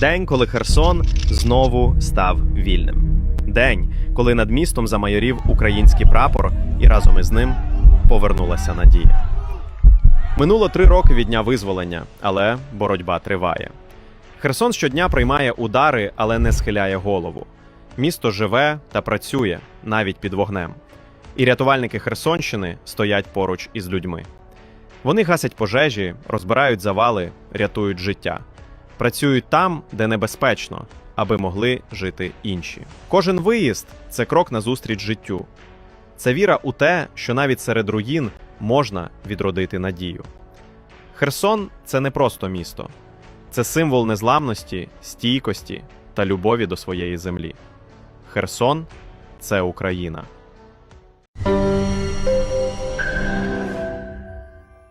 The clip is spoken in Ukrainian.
День, коли Херсон знову став вільним. День, коли над містом замайорів український прапор, і разом із ним повернулася надія. Минуло три роки від дня визволення, але боротьба триває. Херсон щодня приймає удари, але не схиляє голову. Місто живе та працює навіть під вогнем. І рятувальники Херсонщини стоять поруч із людьми. Вони гасять пожежі, розбирають завали, рятують життя. Працюють там, де небезпечно, аби могли жити інші. Кожен виїзд це крок назустріч життю. Це віра у те, що навіть серед руїн можна відродити надію. Херсон це не просто місто, це символ незламності, стійкості та любові до своєї землі. Херсон це Україна.